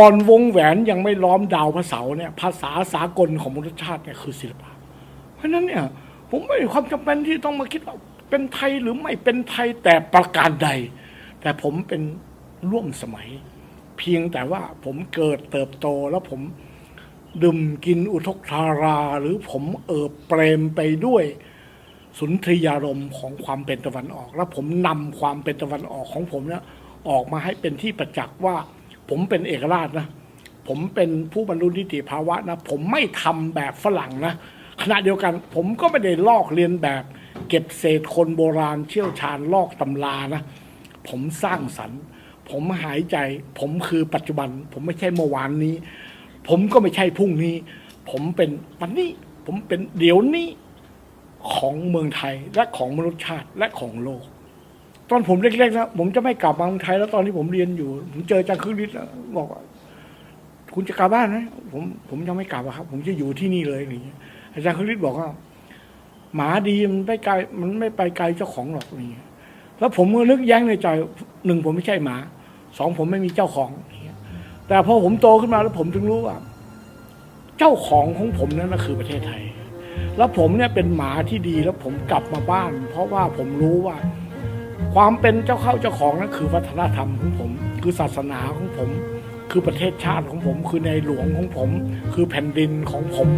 ก่อนวงแหวนยังไม่ล้อมดาวพระเสาร์เนี่ย ภาษาสากลของมนุษยชาติเนี่ยคือศิลปะ เพราะฉะนั้นเนี่ย ผมไม่มีความจำเป็นที่ต้องมาคิดว่าเป็นไทยหรือไม่เป็นไทยแต่ประการใด แต่ผมเป็นร่วมสมัย เพียงแต่ว่าผมเกิดเติบโตแล้วผมดื่มกินอุทกธารา หรือผมเอิบเปรมไปด้วยสุนทรียารมณ์ของความเป็นตะวันออก แล้วผมนำความเป็นตะวันออกของผมเนี่ยออกมาให้เป็นที่ประจักษ์ว่า ผมเป็นเอกราชนะ ผมเป็นผู้บรรลุนิติภาวะนะ ผมไม่ทำแบบฝรั่งนะขณะเดียวกัน ผมก็ไม่ได้ลอกเรียนแบบ เก็บเศษคนโบราณเชี่ยวชาญลอกตำรานะ ผมสร้างสรรค์ ผมหายใจ ผมคือปัจจุบัน ผมไม่ใช่เมื่อวานนี้ ผมก็ไม่ใช่พรุ่งนี้ ผมเป็นวันนี้ ผมเป็นเดี๋ยวนี้ของเมืองไทยและของมนุษยชาติและของโลก ตอนผมเล็กๆนะผมจะไม่กลับมาเมืองไทยแล้วตอนที่ผมเรียนอยู่ ผมเจออาจารย์คึกฤทธิ์แล้วบอกว่าคุณจะกลับบ้านไหมผมผมยังไม่กลับอะครับ ผมจะอยู่ที่นี่เลยอย่างเงี้ยอาจารย์คึกฤทธิ์บอกว่าหมาดีมันไม่ไกลมันไม่ไปไกลเจ้าของหรอกอย่างเงี้ยแล้วผมก็นึกแย้งในใจหนึ่งผมไม่ใช่หมาสองผมไม่มีเจ้าของอย่างเงี้ยแต่พอผมโตขึ้นมาแล้วผมถึงรู้ว่า เจ้าของของผมนั่นก็คือประเทศไทย แล้วผมเนี่ยเป็นหมาที่ดีแล้วผมกลับมาบ้าน เพราะว่าผมรู้ว่า ความเป็นเจ้าเข้าเจ้าของนั่นคือวัฒนธรรมของผม คือศาสนาของผม คือประเทศชาติของผม คือในหลวงของผม คือแผ่นดินของผม